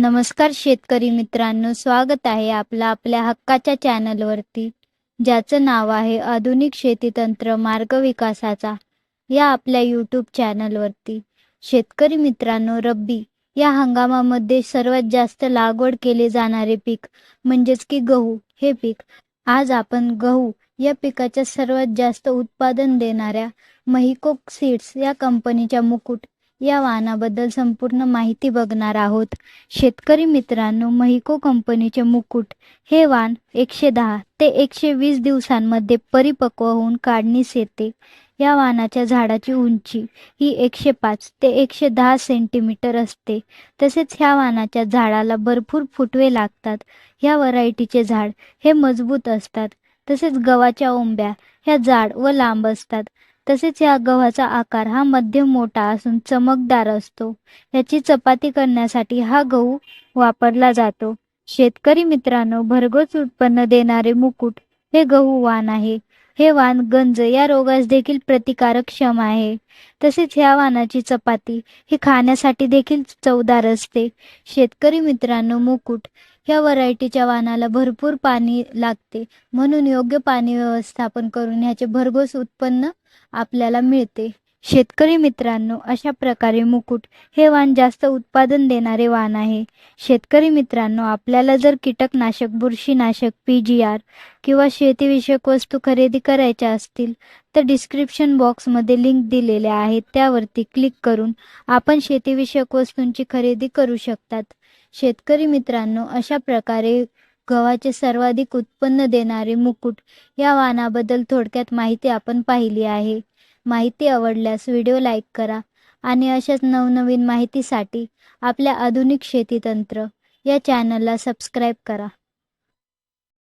नमस्कार शेतकरी मित्रांनो स्वागत आहे आपला आपल्या हक्काच्या चॅनलवरती ज्याचं नाव आहे आधुनिक शेती तंत्र मार्ग विकासाचा या आपल्या यूट्यूब चॅनलवरती. शेतकरी मित्रांनो रब्बी या हंगामामध्ये सर्वात जास्त लागवड केले जाणारे पीक म्हणजेच की गहू हे पीक. आज आपण गहू या पिकाच्या सर्वात जास्त उत्पादन देणाऱ्या महिकोक सीड्स या कंपनीच्या मुकुट या वाहनाबद्दल संपूर्ण माहिती बघणार आहोत. शेतकरी मित्रांनो महिको कंपनीचे मुकुट हे वाण एकशे दहा ते एकशे वीस दिवसांमध्ये परिपक्व होऊन काढणीस येते. या वाहनाच्या झाडाची उंची ही एकशे पाच ते एकशे दहा सेंटीमीटर असते. तसेच ह्या वाणाच्या झाडाला भरपूर फुटवे लागतात. ह्या व्हरायटीचे झाड हे मजबूत असतात. तसेच गव्हाच्या ओंब्या ह्या जाड व लांब असतात. तसेच या गव्हाचा आकार हा मध्यम मोठा असून चमकदार असतो. याची चपाती करण्यासाठी हा गहू वापरला जातो. शेतकरी मित्रांनो भरघोस उत्पन्न देणारे मुकुट हे गहू वाण आहे. हे वाण गंज या रोगास देखील प्रतिकारक क्षम आहे. तसेच ह्या वाणाची चपाती ही खाण्यासाठी देखील चवदार असते. शेतकरी मित्रांनो मुकुट ह्या व्हरायटीच्या वाणाला भरपूर पाणी लागते. म्हणून योग्य पाणी व्यवस्थापन करून ह्याचे भरघोस उत्पन्न आपल्याला मिळते. शेतकरी मित्रांनो अशा प्रकारे मुकुट हे वाण जास्त उत्पादन देणारे वाण आहे. शेतकरी मित्रांनो आपल्याला जर कीटकनाशक बुरशीनाशक पी जी आर किंवा शेतीविषयक वस्तू खरेदी करायच्या असतील तर डिस्क्रिप्शन बॉक्समध्ये लिंक दिलेल्या आहेत. त्यावरती क्लिक करून आपण शेतीविषयक वस्तूंची खरेदी करू शकतात. शेतकरी मित्रांनो अशा प्रकारे गव्हाचे सर्वाधिक उत्पन्न देणारे मुकुट या वाणाबद्दल थोडक्यात माहिती आपण पाहिली आहे. माहिती आवडल्यास व्हिडिओ लाईक करा आणि अशाच नवनवीन माहितीसाठी आपल्या आधुनिक शेतीतंत्र या चॅनलला सबस्क्राईब करा.